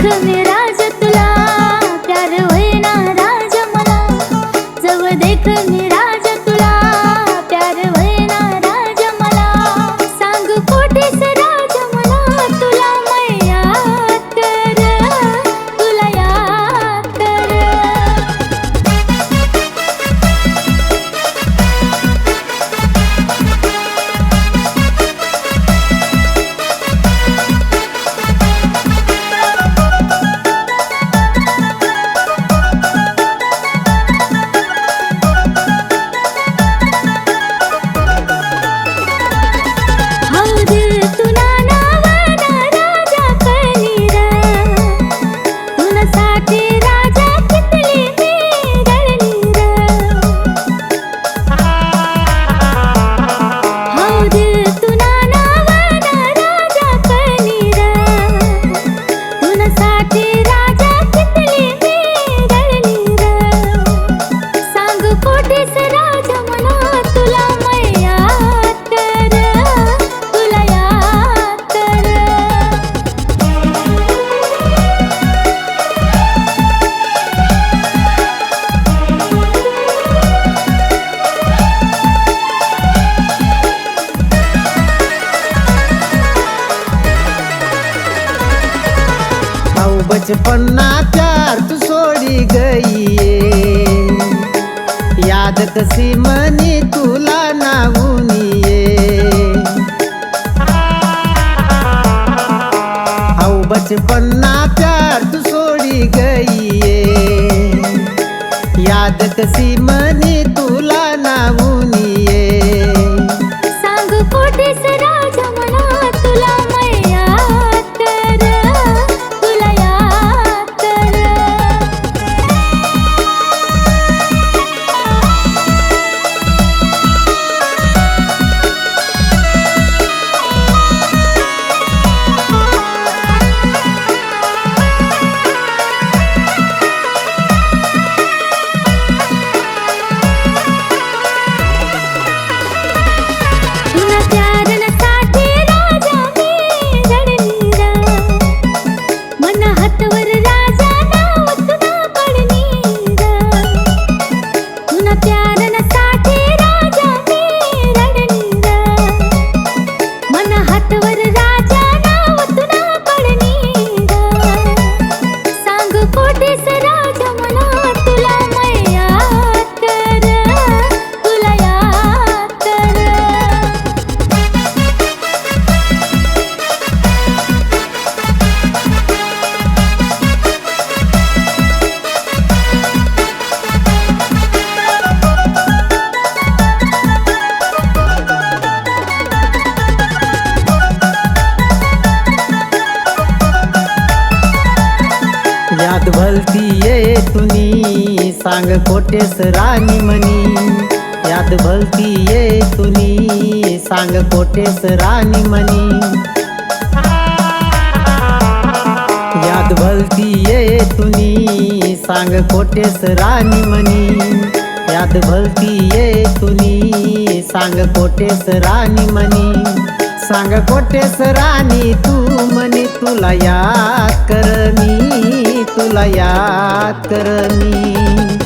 could भाऊ बचपना तू सोडी गई याद कशी मनी तुला नावूनिये हाऊ बचपना प्यार तू सोडी गई याद कशी मनी तुला भलतीये भलती ये तुनी. सांग कोटेस राणी मनी याद भलती ये तुनी. सांग कोटेस राणी मनी याद भलती ये तुनी. सांग कोटेस राणी मनी याद भलती ये तुनी. सांग कोटेस राणी मनी सांग कोटेस राणी तू मनी तुला या करनी तुला